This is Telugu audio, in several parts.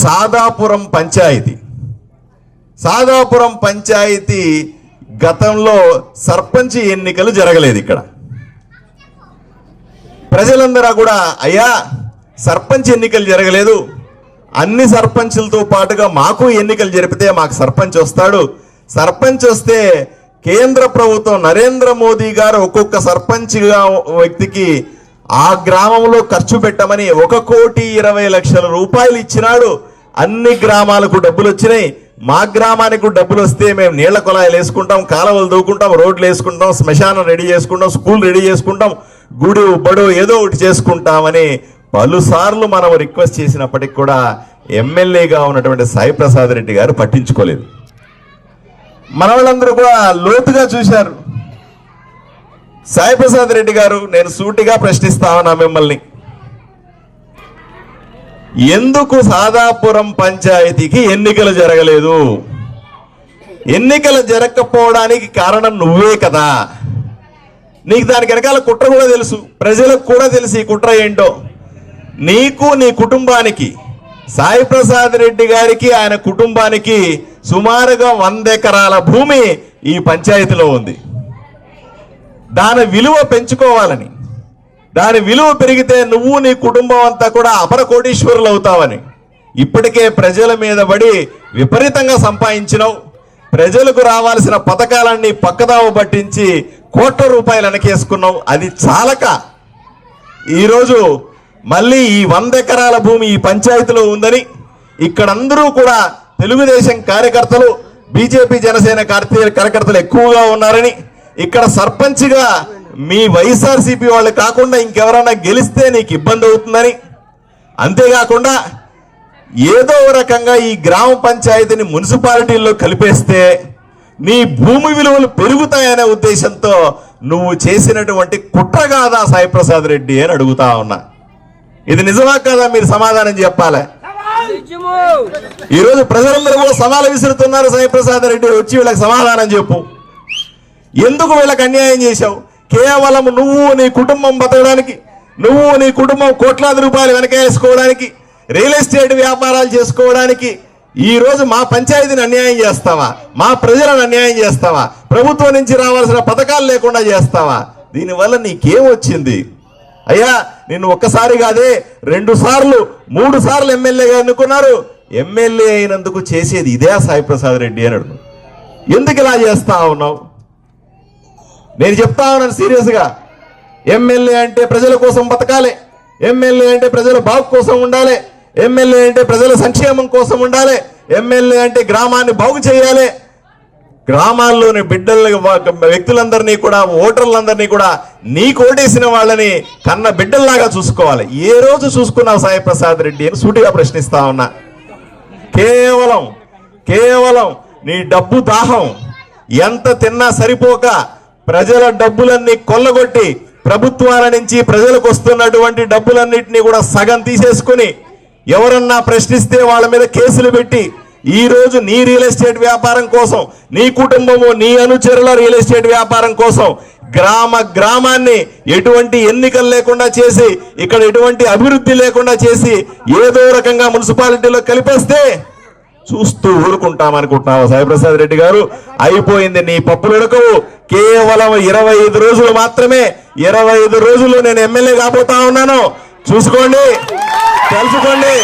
సాదాపురం పంచాయతీ. సాదాపురం పంచాయతీ గతంలో సర్పంచ్ ఎన్నికలు జరగలేదు ఇక్కడ. ప్రజలందరూ కూడా అయ్యా సర్పంచ్ ఎన్నికలు జరగలేదు. అన్ని సర్పంచులతో పాటుగా మాకు ఎన్నికలు జరిపితే మాకు సర్పంచ్ వస్తాడు. సర్పంచ్ వస్తే కేంద్ర ప్రభుత్వం నరేంద్ర మోదీ గారు ఒక్కొక్క సర్పంచ్గా వ్యక్తికి ఆ గ్రామంలో ఖర్చు పెట్టమని ఒక కోటి ఇరవై లక్షల రూపాయలు ఇచ్చినాడు. అన్ని గ్రామాలకు డబ్బులు వచ్చినాయి. మా గ్రామానికి డబ్బులు వస్తే మేము నీళ్ళ కుళాయిలు వేసుకుంటాం కాలువలు దూకుంటాం రోడ్లు వేసుకుంటాం శ్మశానం రెడీ చేసుకుంటాం స్కూల్ రెడీ చేసుకుంటాం గుడి బడు ఏదో ఒకటి చేసుకుంటామని పలుసార్లు మనం రిక్వెస్ట్ చేసినప్పటికి కూడా ఎమ్మెల్యేగా ఉన్నటువంటి సాయి ప్రసాద్ రెడ్డి గారు పట్టించుకోలేదు. మన వాళ్ళందరూ కూడా లోతుగా చూశారు. సాయిప్రసాద్ రెడ్డి గారు నేను సూటిగా ప్రశ్నిస్తా ఉన్నా మిమ్మల్ని? ఎందుకు సాదాపురం పంచాయతీకి ఎన్నికలు జరగలేదు? ఎన్నికలు జరగకపోవడానికి కారణం నువ్వే కదా. నీకు దానికి వెనకాల కుట్ర కూడా తెలుసు. ప్రజలకు కూడా తెలుసు ఈ కుట్ర ఏంటో. నీకు నీ కుటుంబానికి సాయి ప్రసాద్ రెడ్డి గారికి ఆయన కుటుంబానికి సుమారుగా వంద ఎకరాల భూమి ఈ పంచాయతీలో ఉంది. దాని విలువ పెంచుకోవాలని. దాని విలువ పెరిగితే నువ్వు నీ కుటుంబం అంతా కూడా అపర కోటీశ్వరులు అవుతావని. ఇప్పటికే ప్రజల మీద పడి విపరీతంగా సంపాదించినావు. ప్రజలకు రావాల్సిన పథకాలన్నీ పక్కదావ పట్టించి కోట్ల రూపాయలు వెనకేసుకున్నావు. అది చాలక. ఈరోజు మళ్ళీ ఈ వంద ఎకరాల భూమి ఈ పంచాయతీలో ఉందని ఇక్కడందరూ కూడా తెలుగుదేశం కార్యకర్తలు బీజేపీ జనసేన కార్యకర్తలు ఎక్కువగా ఉన్నారని ఇక్కడ సర్పంచ్గా మీ వైఎస్ఆర్సీపీ వాళ్ళు కాకుండా ఇంకెవరైనా గెలిస్తే నీకు ఇబ్బంది అవుతుందని. అంతేకాకుండా ఏదో రకంగా ఈ గ్రామ పంచాయతీని మున్సిపాలిటీల్లో కలిపేస్తే నీ భూమి విలువలు పెరుగుతాయనే ఉద్దేశంతో నువ్వు చేసినటువంటి కుట్ర కాదా సాయిప్రసాద్ రెడ్డి అని అడుగుతా ఉన్నా. ఇది నిజమా కాదా మీరు సమాధానం చెప్పాలి? ఈరోజు ప్రజలందరూ కూడా సవాలు విసురుతున్నారు సాయిప్రసాద్ రెడ్డి వచ్చి వీళ్ళకి సమాధానం చెప్పు. ఎందుకు వీళ్ళకి అన్యాయం చేశావు? కేవలం నువ్వు నీ కుటుంబం బతకడానికి నువ్వు నీ కుటుంబం కోట్లాది రూపాయలు వెనకేసుకోవడానికి రియల్ ఎస్టేట్ వ్యాపారాలు చేసుకోవడానికి ఈరోజు మా పంచాయతీని అన్యాయం చేస్తావా? మా ప్రజలను అన్యాయం చేస్తావా? ప్రభుత్వం నుంచి రావాల్సిన పథకాలు లేకుండా చేస్తావా? దీనివల్ల నీకేమొచ్చింది అయ్యా నిన్ను ఒక్కసారి కాదే రెండు సార్లు మూడు సార్లు ఎమ్మెల్యేగా ఎన్నుకున్నారు. ఎమ్మెల్యే అయినందుకు చేసేది ఇదే సాయిప్రసాద్ రెడ్డి అని ఎందుకు ఇలా చేస్తా ఉన్నావు? నేను చెప్తా ఉన్నాను సీరియస్గా. ఎమ్మెల్యే అంటే ప్రజల కోసం బతకాలి. ఎమ్మెల్యే అంటే ప్రజల బాగు కోసం ఉండాలి. ఎమ్మెల్యే అంటే ప్రజల సంక్షేమం కోసం ఉండాలి. ఎమ్మెల్యే అంటే గ్రామాన్ని బాగు చేయాలి. గ్రామాల్లోని బిడ్డల వ్యక్తులందరినీ కూడా ఓటర్లందరినీ కూడా నీకు ఓటేసిన వాళ్ళని కన్న బిడ్డల్లాగా చూసుకోవాలి. ఏ రోజు చూసుకున్నావు సాయి ప్రసాద్ రెడ్డి అని సూటిగా ప్రశ్నిస్తా ఉన్నా. కేవలం కేవలం నీ డబ్బు దాహం ఎంత తిన్నా సరిపోక ప్రజల డబ్బులన్నీ కొల్లగొట్టి ప్రభుత్వాల నుంచి ప్రజలకు వస్తున్నటువంటి డబ్బులన్నింటినీ కూడా సగం తీసేసుకుని ఎవరన్నా ప్రశ్నిస్తే వాళ్ళ మీద కేసులు పెట్టి ఈ రోజు నీ రియల్ ఎస్టేట్ వ్యాపారం కోసం నీ కుటుంబము నీ అనుచరుల రియల్ ఎస్టేట్ వ్యాపారం కోసం గ్రామ గ్రామాన్ని ఎటువంటి ఎన్నికలు లేకుండా చేసి ఇక్కడ ఎటువంటి అభివృద్ధి లేకుండా చేసి ఏదో రకంగా మున్సిపాలిటీలో కలిపేస్తే చూస్తూ ఊరుకుంటామనుకుంటున్నావా సాయిప్రసాద్ రెడ్డి గారు? అయిపోయింది నీ పప్పులు ఎడకవు కేవలం ఇరవై ఐదు రోజులు మాత్రమే ఇరవై ఐదు రోజులు నేను ఎమ్మెల్యే కాబోతా ఉన్నాను. చూసుకోండి తెలుసుకోండి.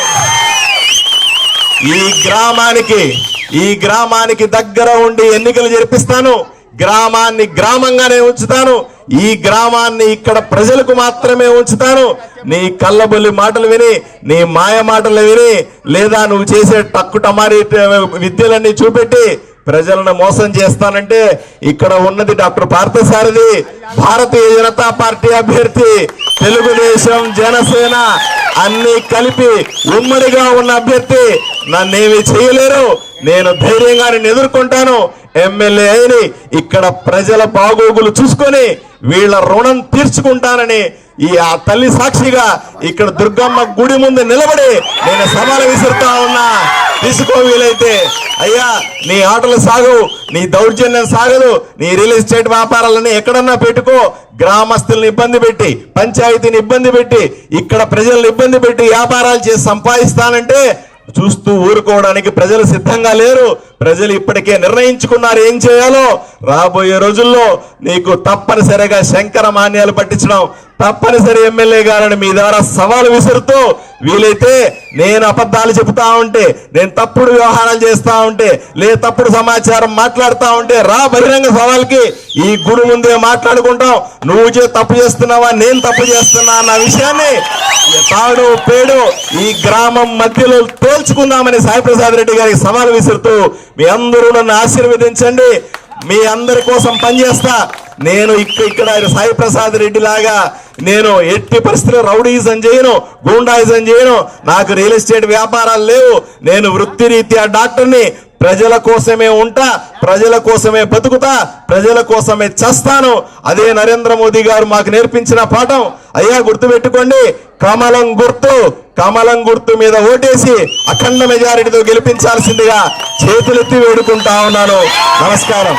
ఈ గ్రామానికి ఈ గ్రామానికి దగ్గర ఉండి ఎన్నికలు జరిపిస్తాను. గ్రామాన్ని గ్రామంగానే ఉంచుతాను. ఈ గ్రామాన్ని ఇక్కడ ప్రజలకు మాత్రమే ఉంచుతాను. నీ కళ్ళబొల్లి మాటలు విని నీ మాయ మాటలు విని లేదా నువ్వు చేసే టక్కు టమారి విద్యలన్నీ చూపెట్టి ప్రజలను మోసం చేస్తానంటే ఇక్కడ ఉన్నది డాక్టర్ పార్థసారథి భారతీయ జనతా పార్టీ అభ్యర్థి తెలుగుదేశం జనసేన అన్ని కలిపి ఉమ్మడిగా ఉన్న అభ్యర్థి నన్నేమి చేయలేరు. నేను ధైర్యంగా నేను ఎదుర్కొంటాను. ఎమ్మెల్యే అయిని ఇక్కడ ప్రజల బాగోగులు చూసుకొని వీళ్ళ రుణం తీర్చుకుంటానని ఈ ఆ తల్లి సాక్షిగా ఇక్కడ దుర్గమ్మ గుడి ముందు నిలబడి నేను సవాలు విసురుతా ఉన్నా. తీసుకో వీలైతే అయ్యా నీ ఆటలు సాగవు నీ దౌర్జన్యం సాగదు నీ రియల్ ఎస్టేట్ వ్యాపారాలన్నీ ఎక్కడన్నా పెట్టుకో. గ్రామస్తుల్ని ఇబ్బంది పెట్టి పంచాయతీని ఇబ్బంది పెట్టి ఇక్కడ ప్రజల్ని ఇబ్బంది పెట్టి వ్యాపారాలు చేసి సంపాదిస్తానంటే చూస్తూ ఊరుకోవడానికి ప్రజలు సిద్ధంగా లేరు. ప్రజలు ఇప్పటికే నిర్ణయించుకున్నారు ఏం చేయాలో. రాబోయే రోజుల్లో నీకు తప్పనిసరిగా శంకర మాన్యాలు పట్టించడం తప్పనిసరి ఎమ్మెల్యే గారని మీ ద్వారా సవాలు విసురుతూ వీలైతే నేను అబద్ధాలు చెబుతా ఉంటే నేను తప్పుడు వ్యవహారాలు చేస్తా ఉంటే లే తప్పుడు సమాచారం మాట్లాడుతూ ఉంటే రా బహిరంగ సవాల్కి ఈ గుడి ముందే మాట్లాడుకుంటాం. నువ్వు చే తప్పు చేస్తున్నావా నేను తప్పు చేస్తున్నా అన్న విషయాన్ని తాడు పేడు ఈ గ్రామం మధ్యలో తోల్చుకుందామని సాయిప్రసాద్ రెడ్డి గారికి సవాలు విసురుతూ మీ అందరూ నన్ను ఆశీర్వదించండి. మీ అందరి కోసం పనిచేస్తా. నేను ఇక్కడ ఇక్కడ సాయి ప్రసాద్ రెడ్డి లాగా నేను ఎట్టి పరిస్థితుల్లో రౌడీజం చేయను గూండాయిజం చేయను. నాకు రియల్ ఎస్టేట్ వ్యాపారాలు లేవు. నేను వృత్తిరీత్యా డాక్టర్ని. ప్రజల కోసమే ఉంటా ప్రజల కోసమే బతుకుతా ప్రజల కోసమే చస్తాను. అదే నరేంద్ర మోదీ గారు మాకు నేర్పించిన పాఠం. అయ్యా గుర్తుపెట్టుకోండి కమలం గుర్తు కమలం గుర్తు మీద ఓటేసి అఖండ మెజారిటీతో గెలిపించాల్సిందిగా చేతులెత్తి వేడుకుంటా ఉన్నాను. నమస్కారం.